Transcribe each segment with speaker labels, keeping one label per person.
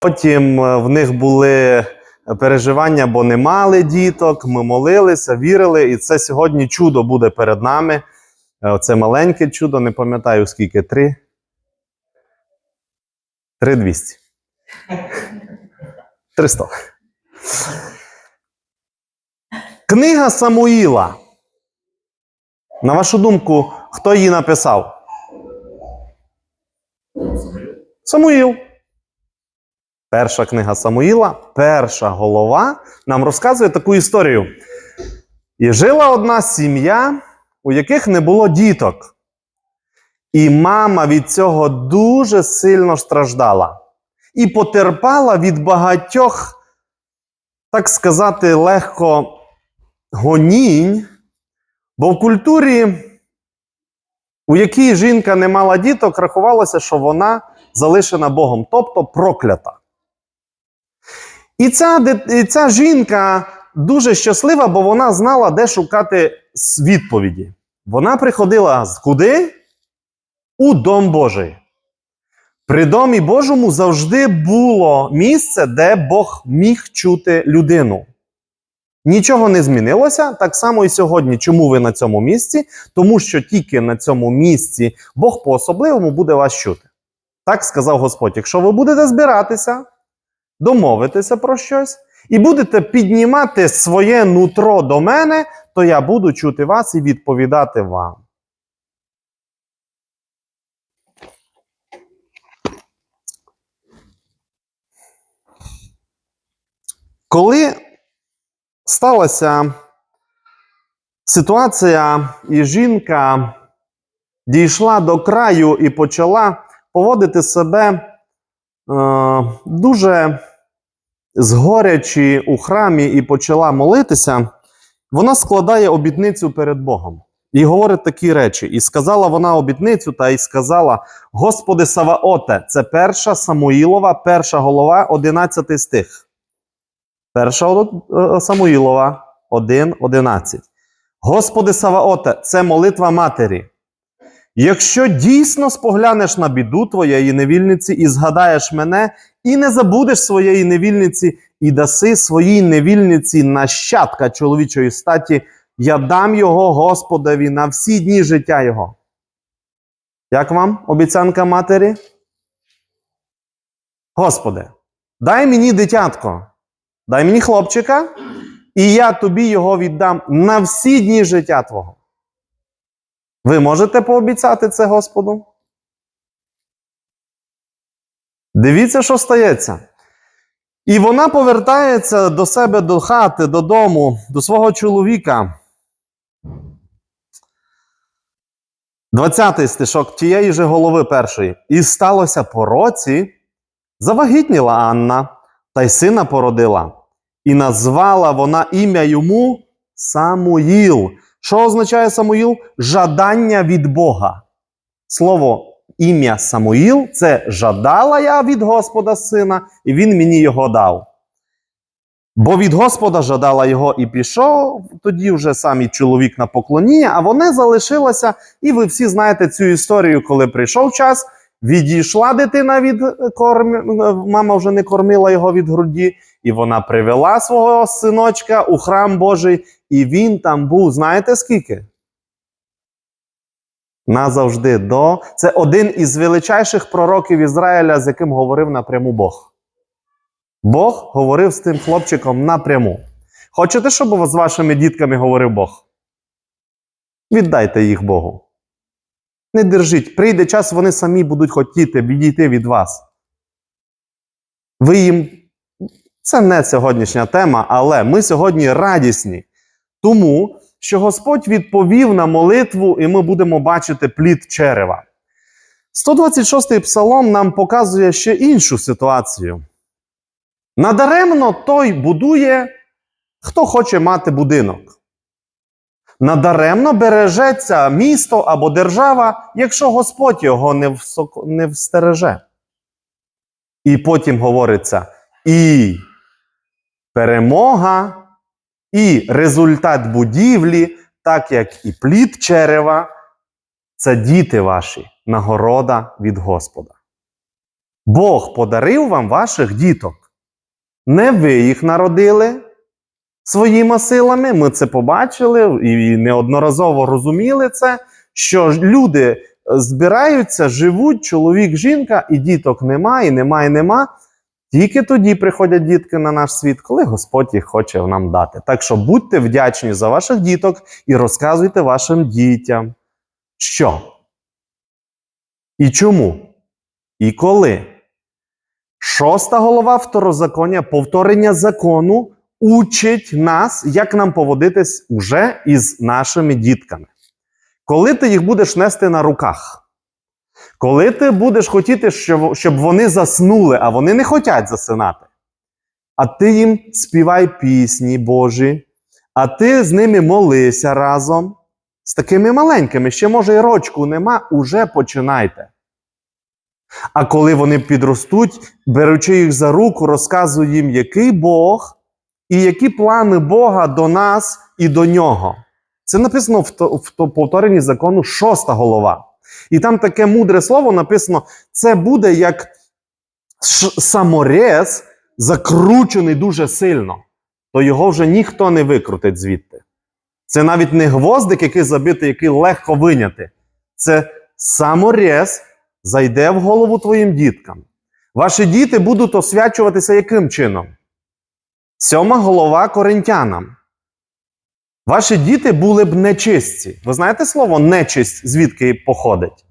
Speaker 1: Потім е, в них були переживання, бо не мали діток. Ми молилися, вірили, і це сьогодні чудо буде перед нами. Е, Це маленьке чудо, не пам'ятаю скільки. Три. Три двісті. Триста. Книга Самуїла. На вашу думку, хто її написав? Самуїл. Перша книга Самуїла, перша голова, нам розказує таку історію. І жила одна сім'я, у яких не було діток. І мама від цього дуже сильно страждала. І потерпала від багатьох, так сказати, легко гонінь, бо в культурі, у якій жінка не мала діток, рахувалося, що вона залишена Богом, тобто проклята. І ця, і ця жінка дуже щаслива, бо вона знала, де шукати відповіді. Вона приходила з- куди? У Дом Божий. При Домі Божому завжди було місце, де Бог міг чути людину. Нічого не змінилося, так само і сьогодні. Чому ви на цьому місці? Тому що тільки на цьому місці Бог по-особливому буде вас чути. Так сказав Господь. Якщо ви будете збиратися, домовитися про щось і будете піднімати своє нутро до мене, то я буду чути вас і відповідати вам. Коли сталася ситуація, і жінка дійшла до краю і почала поводити себе е, дуже згорячи у храмі і почала молитися, вона складає обітницю перед Богом і говорить такі речі. І сказала вона обітницю, та й сказала: Господи Саваоте, це перша Самуїлова, перша голова, 11 стих. Перша е, Самуїлова 1.11. Господи Саваоте, це молитва матері. Якщо дійсно споглянеш на біду твоєї невільниці і згадаєш мене, і не забудеш своєї невільниці, і даси своїй невільниці нащадка чоловічої статі, я дам його Господові на всі дні життя його. Як вам обіцянка матері? Господи, дай мені дитятко, дай мені хлопчика, і я тобі його віддам на всі дні життя Твого. Ви можете пообіцяти це Господу? Дивіться, що стається. І вона повертається до себе до хати, додому, до свого чоловіка. 20-й стишок тієї же голови першої. І сталося по році, завагітніла Анна, та й сина породила. І назвала вона ім'я йому Самуїл. Що означає Самуїл? Жадання від Бога. Слово ім'я Самуїл це жадала я від Господа сина, і він мені його дав. Бо від Господа жадала його і пішов, тоді вже сам і чоловік на поклоніння, а вона залишилася, і ви всі знаєте цю історію, коли прийшов час, відійшла дитина від корм... мама вже не кормила його від груді, і вона привела свого синочка у храм Божий, і він там був, знаєте скільки? Назавжди до. Це один із величайших пророків Ізраїля, з яким говорив напряму Бог. Бог говорив з тим хлопчиком напряму. Хочете, щоб з вашими дітками говорив Бог? Віддайте їх Богу. Не держіть. Прийде час, вони самі будуть хотіти відійти від вас. Ви їм. Це не сьогоднішня тема, але ми сьогодні радісні. Тому що Господь відповів на молитву, і ми будемо бачити плід черева. 126-й псалом нам показує ще іншу ситуацію. Надаремно той будує, хто хоче мати будинок. Надаремно бережеться місто або держава, якщо Господь його не, всоко- не встереже. І потім говориться: і перемога, і результат будівлі, так як і плід черева, це діти ваші, нагорода від Господа. Бог подарив вам ваших діток. Не ви їх народили своїми силами. Ми це побачили і неодноразово розуміли це, що люди збираються, живуть, чоловік, жінка, і діток нема, і нема, і нема. Тільки тоді приходять дітки на наш світ, коли Господь їх хоче нам дати. Так що будьте вдячні за ваших діток і розказуйте вашим дітям, що і чому, і коли. Шоста голова второзаконня, повторення закону, учить нас, як нам поводитись уже із нашими дітками. Коли ти їх будеш нести на руках, коли ти будеш хотіти, щоб, вони заснули, а вони не хочуть засинати, а ти їм співай пісні Божі, а ти з ними молися разом. З такими маленькими, ще може і рочку нема, уже починайте. А коли вони підростуть, беручи їх за руку, розказуй їм, який Бог і які плани Бога до нас і до нього. Це написано в, то, в то, повторенні закону шоста голова. І там таке мудре слово написано: це буде як саморез, закручений дуже сильно, то його вже ніхто не викрутить звідти. Це навіть не гвоздик, який забитий, який легко виняти. Це саморез зайде в голову твоїм діткам. Ваші діти будуть освячуватися яким чином? Сьома голова коринтянам. Ваші діти були б нечисті. Ви знаєте слово нечисть, звідки походить?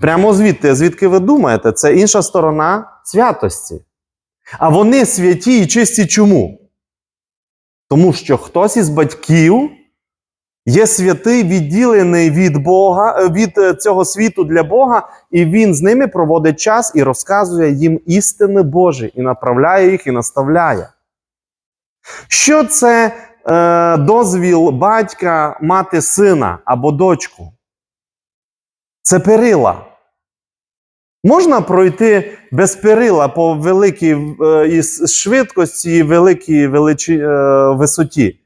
Speaker 1: Прямо звідти, звідки ви думаєте, це інша сторона святості. А вони святі і чисті чому? Тому що хтось із батьків є святий, відділений від Бога, е, від е, цього світу для Бога, і він з ними проводить час і розказує їм істини Божі, і направляє їх, і наставляє. Що це е, дозвіл батька мати сина або дочку? Це перила. Можна пройти без перила по великій е, швидкості і великій величі, е, висоті.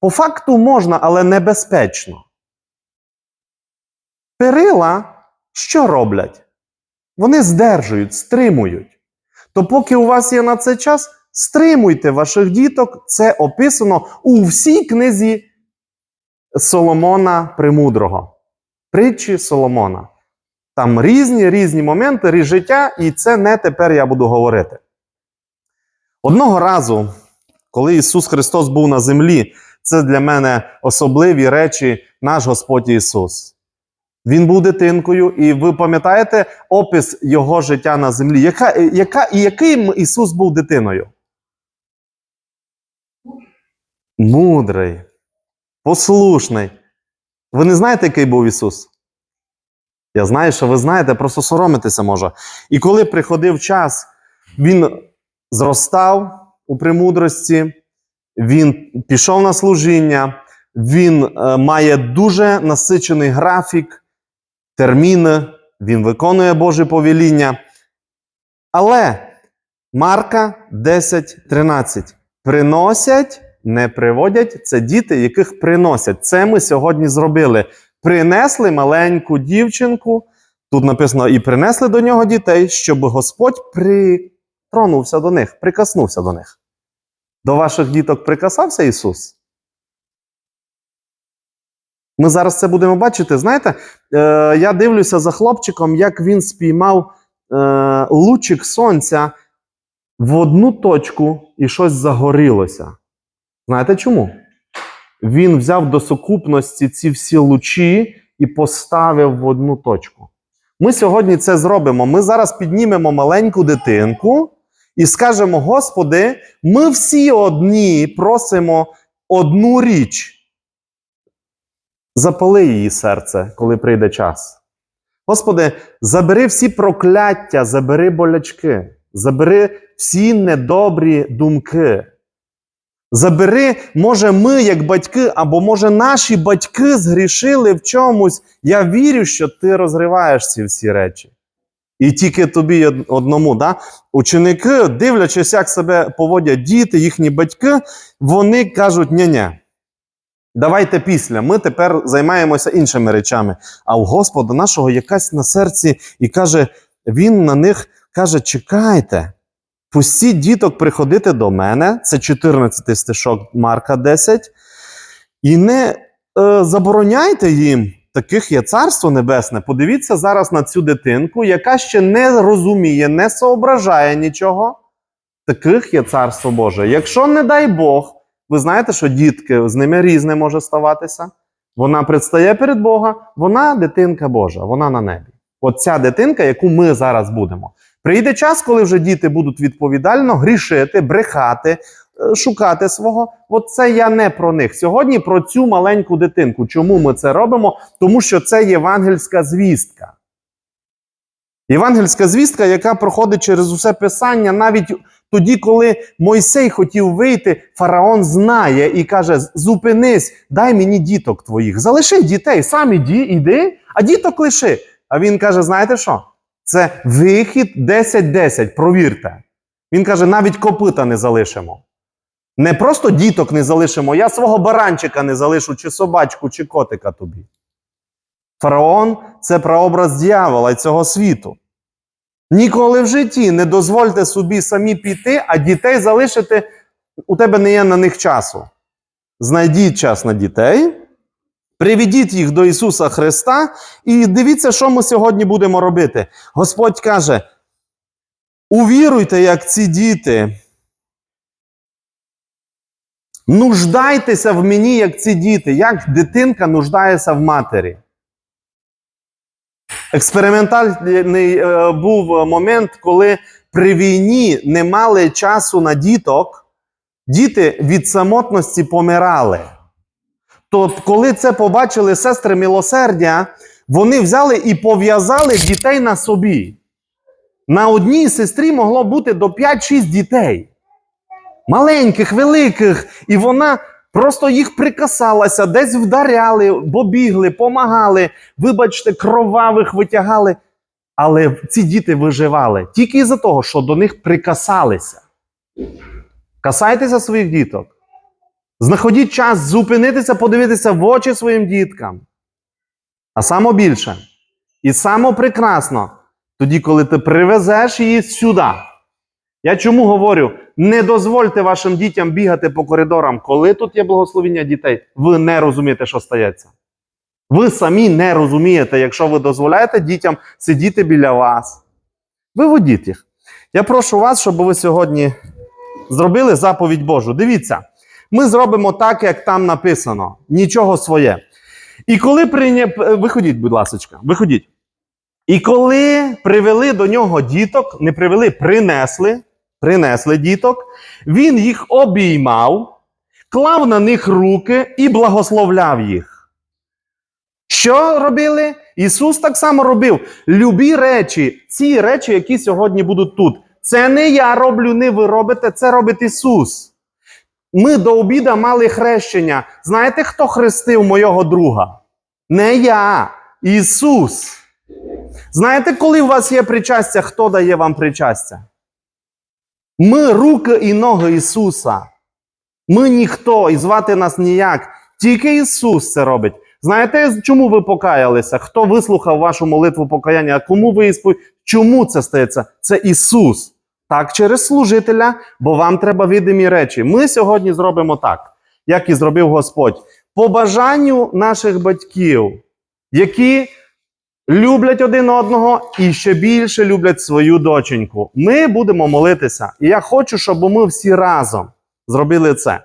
Speaker 1: По факту можна, але небезпечно. Перила що роблять? Вони здержують, стримують. То поки у вас є на це час, стримуйте ваших діток. Це описано у всій книзі Соломона Премудрого. Притчі Соломона. Там різні різні моменти життя, і це не тепер я буду говорити. Одного разу, коли Ісус Христос був на землі, це для мене особливі речі наш Господь Ісус. Він був дитинкою, і ви пам'ятаєте опис Його життя на землі. Яка, яка, і яким Ісус був дитиною? Мудрий, послушний. Ви не знаєте, який був Ісус? Я знаю, що ви знаєте, просто соромитися може. І коли приходив час, він зростав у премудрості, він пішов на служіння, він е, має дуже насичений графік, терміни, він виконує Боже повеління. Але Марка 10.13. Приносять, не приводять це діти, яких приносять. Це ми сьогодні зробили. Принесли маленьку дівчинку. Тут написано: і принесли до нього дітей, щоб Господь притронувся до них, прикоснувся до них. До ваших діток прикасався Ісус? Ми зараз це будемо бачити. Знаєте, е, я дивлюся за хлопчиком, як він спіймав е, лучик сонця в одну точку і щось загорілося. Знаєте чому? Він взяв до сукупності ці всі лучі і поставив в одну точку. Ми сьогодні це зробимо. Ми зараз піднімемо маленьку дитинку і скажемо: Господи, ми всі одні просимо одну річ. Запали її серце, коли прийде час. Господи, забери всі прокляття, забери болячки, забери всі недобрі думки. Забери, може, ми, як батьки, або може наші батьки згрішили в чомусь. Я вірю, що ти розриваєш ці всі речі. І тільки тобі одному. Да? Ученики, дивлячись, як себе поводять діти, їхні батьки, вони кажуть: ні-ні, давайте після. Ми тепер займаємося іншими речами. А у Господа нашого якась на серці і каже: він на них каже: чекайте, пустіть діток приходити до мене. Це 14 стишок Марка 10. І не е, забороняйте їм. Таких є царство небесне. Подивіться зараз на цю дитинку, яка ще не розуміє, не соображає нічого. Таких є царство Боже. Якщо, не дай Бог, ви знаєте, що дітки з ними різне може ставатися. Вона предстає перед Бога, вона дитинка Божа, вона на небі. От ця дитинка, яку ми зараз будемо. Прийде час, коли вже діти будуть відповідально грішити, брехати, е, шукати свого. От це я не про них. Сьогодні про цю маленьку дитинку. Чому ми це робимо? Тому що це євангельська звістка. Євангельська звістка, яка проходить через усе писання, навіть тоді, коли Мойсей хотів вийти, фараон знає і каже: зупинись, дай мені діток твоїх. Залиши дітей, сам іди, іди, а діток лиши. А він каже: знаєте що? Це вихід 10-10, провірте. Він каже: навіть копита не залишимо. Не просто діток не залишимо, я свого баранчика не залишу, чи собачку, чи котика тобі. Фараон це прообраз дьявола і цього світу. Ніколи в житті не дозвольте собі самі піти, а дітей залишити. У тебе не є на них часу. Знайдіть час на дітей, приведіть їх до Ісуса Христа, і дивіться, що ми сьогодні будемо робити. Господь каже: увіруйте, як ці діти. Нуждайтеся в мені, як ці діти, як дитинка нуждається в матері. Експериментальний е, був момент, коли при війні не мали часу на діток, діти від самотності помирали. То коли це побачили сестри милосердя, вони взяли і пов'язали дітей на собі. На одній сестрі могло бути до 5-6 дітей. Маленьких, великих, і вона просто їх прикасалася, десь вдаряли, бо бігли, помагали, вибачте, кровавих витягали. Але ці діти виживали тільки із-за того, що до них прикасалися. Касайтеся своїх діток. Знаходіть час зупинитися, подивитися в очі своїм діткам. А саме більше, і саме прекрасно, тоді, коли ти привезеш її сюди. Я чому говорю: не дозвольте вашим дітям бігати по коридорам, коли тут є благословення дітей, ви не розумієте, що стається. Ви самі не розумієте, якщо ви дозволяєте дітям сидіти біля вас. Виводіть їх. Я прошу вас, щоб ви сьогодні зробили заповідь Божу. Дивіться, ми зробимо так, як там написано. Нічого своє. І коли прийня... Виходіть, будь ласка, виходіть. І коли привели до нього діток, не привели, принесли, принесли діток, він їх обіймав, клав на них руки і благословляв їх. Що робили? Ісус так само робив. Любі речі, ці речі, які сьогодні будуть тут. Це не я роблю, не ви робите, це робить Ісус. Ми до обіда мали хрещення. Знаєте, хто хрестив мого друга? Не я, Ісус. Знаєте, коли у вас є причастя, хто дає вам причастя? Ми руки і ноги Ісуса. Ми ніхто і звати нас ніяк. Тільки Ісус це робить. Знаєте, чому ви покаялися? Хто вислухав вашу молитву покаяння? Кому ви іспо... Чому це стається? Це Ісус. Так, через служителя, бо вам треба відомі речі. Ми сьогодні зробимо так, як і зробив Господь. По бажанню наших батьків, які люблять один одного і ще більше люблять свою доченьку. Ми будемо молитися. І я хочу, щоб ми всі разом зробили це.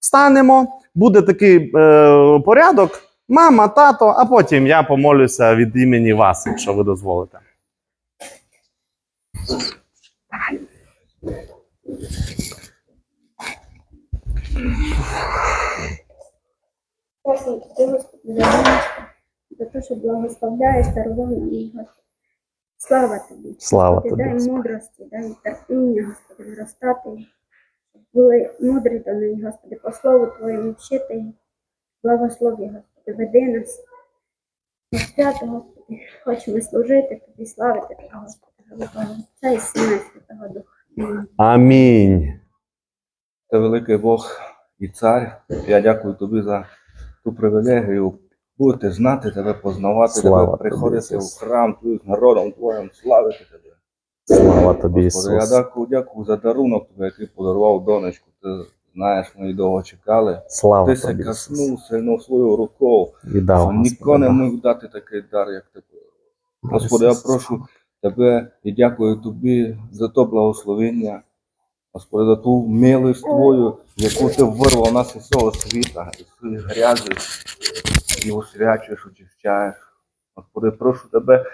Speaker 1: Встанемо, буде такий е, порядок. Мама, тато, а потім я помолюся від імені вас, якщо ви дозволите.
Speaker 2: Просимо ти, за те, що благословляєш робив нам. Слава тобі.
Speaker 1: Слава тобі.
Speaker 2: дай мудрості, дай терпіння, Господи, зростати, щоб були мудрі до неї, Господи, по слову Твоєму вчити. Благослови, Господи, веди нас. На свято, Господи, хочемо служити Тобі, славити Тебе, Господи, Отця і Сина і Святого Духа. Амінь.
Speaker 3: Ти великий Бог і цар. Я дякую тобі за ту привілегію будете знати тебе, познавати
Speaker 1: Слава
Speaker 3: тебе, приходити
Speaker 1: Ісус.
Speaker 3: в храм з народом твоїм, славити тебе.
Speaker 1: Слава тобі,
Speaker 3: Господи, я дякую, дякую за дарунок тобі, який подарував донечку. Ти знаєш, ми довго чекали.
Speaker 1: Слава
Speaker 3: Ти
Speaker 1: тобі, Ісус.
Speaker 3: каснув сильно свою рукою. Ніхто не міг дати такий дар, як ти. Господи, я прошу тебе і дякую тобі за то благословення. Господи, за ту милість Твою, яку ти вирвав нас із цього світа, із своїх грязі, і освячуєш, очищаєш. Господи, прошу тебе,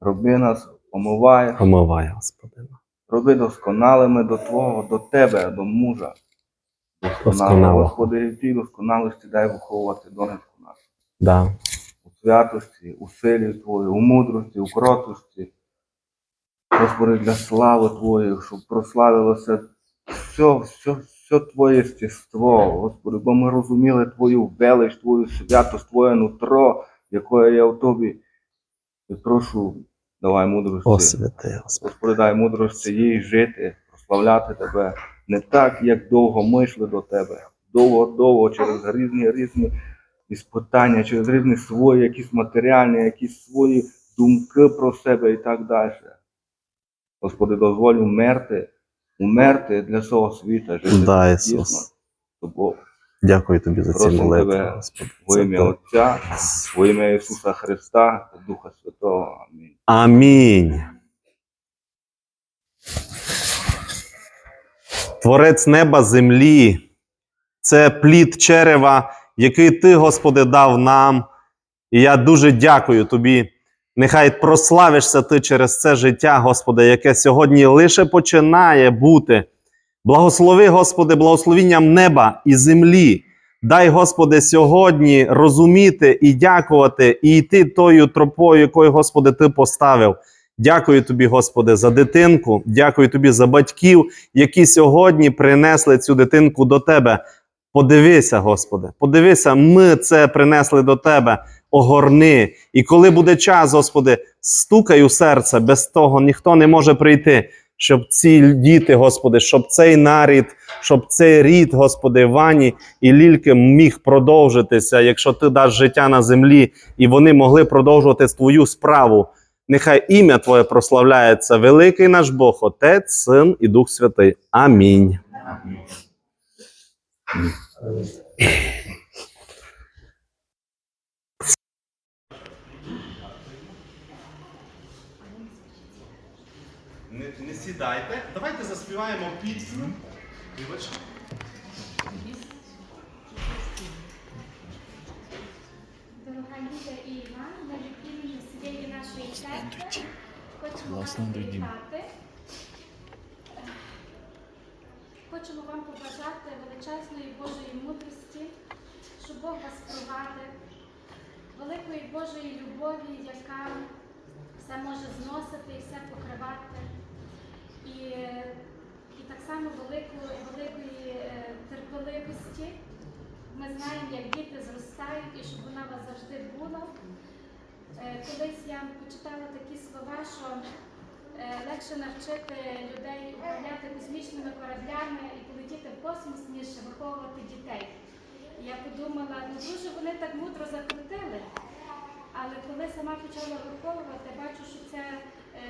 Speaker 3: роби нас, омивай,
Speaker 1: Омивай, Господи.
Speaker 3: роби досконалими до Твого, до Тебе, до мужа.
Speaker 1: Досконалого.
Speaker 3: Господи, в тій досконалості дай виховувати донечку нашу.
Speaker 1: Да.
Speaker 3: у святості, у силі Твоїй, у мудрості, у кротості. Господи, для слави Твоєї, щоб прославилося все, все, все Твоє естество, Господи, бо ми розуміли Твою велич, Твою святость, Твоє нутро, якое є в Тобі. І прошу, давай мудрості.
Speaker 1: О, святий, Господи.
Speaker 3: Господи, дай мудрості їй жити, прославляти Тебе не так, як довго ми йшли до Тебе. Довго-довго через різні різні іспитання, через різні свої, якісь матеріальні, якісь свої думки про себе і так далі. Господи, дозволь умерти, умерти для цього світа, жити
Speaker 1: Да, Ісус.
Speaker 3: тобою.
Speaker 1: Дякую тобі за ці молитви.
Speaker 3: Во ім'я. Отця, во ім'я Ісуса Христа Духа Святого. Амінь.
Speaker 1: Амінь. Творець неба, землі, це плід черева, який ти, Господи, дав нам. І я дуже дякую тобі. Нехай прославишся ти через це життя, Господи, яке сьогодні лише починає бути. Благослови, Господи, благословінням неба і землі. Дай, Господи, сьогодні розуміти і дякувати, і йти тою тропою, якою, Господи, Ти поставив. Дякую тобі, Господи, за дитинку. Дякую тобі за батьків, які сьогодні принесли цю дитинку до Тебе. Подивися, Господи, подивися, ми це принесли до Тебе. Огорни. І коли буде час, Господи, стукай у серце, без того ніхто не може прийти, щоб ці діти, Господи, щоб цей нарід, щоб цей рід, Господи, Вані і Лільки міг продовжитися, якщо ти даш життя на землі, і вони могли продовжувати твою справу. Нехай ім'я Твоє прославляється, великий наш Бог, Отець, Син і Дух Святий. Амінь. Не, не сідайте. Давайте заспіваємо пісню. Вибач.
Speaker 4: Дорога Ліда і Іван, ми від імені нашої церкви хочемо вас привітати. Хочемо вам побажати величезної Божої мудрості, щоб Бог вас провадив, великої Божої любові, яка все може зносити і все покривати. І, і так само великої, великої е, терпеливості. Ми знаємо, як діти зростають і щоб вона у вас завжди була. Е, Колись я почитала такі слова, що е, легше навчити людей управляти космічними кораблями і полетіти в космос, ніж виховувати дітей. Я подумала, ну дуже вони так мудро закрутили. Але коли сама почала виховувати, бачу, що це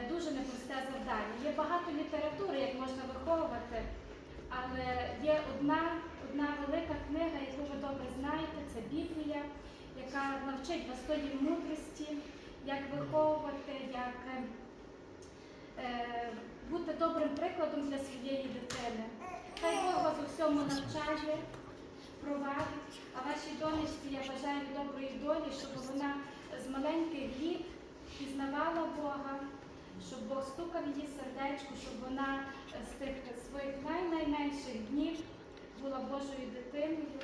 Speaker 4: дуже непросте завдання. Є багато літератури, як можна виховувати, але є одна, одна велика книга, яку ви добре знаєте, це Біблія, яка навчить вас тої мудрості, як виховувати, як е, е, бути добрим прикладом для своєї дитини. Хай Бог вас у всьому навчає, провадить, а вашій донечці я бажаю доброї долі, щоб вона з маленьких літ пізнавала Бога, щоб Бог стукав її сердечку, щоб вона е, з тих своїх най-найменших днів була Божою дитиною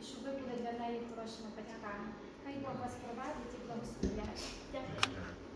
Speaker 4: і щоб ви були для неї хорошими батьками. Хай Бог вас провадить і благословляє. Дякую.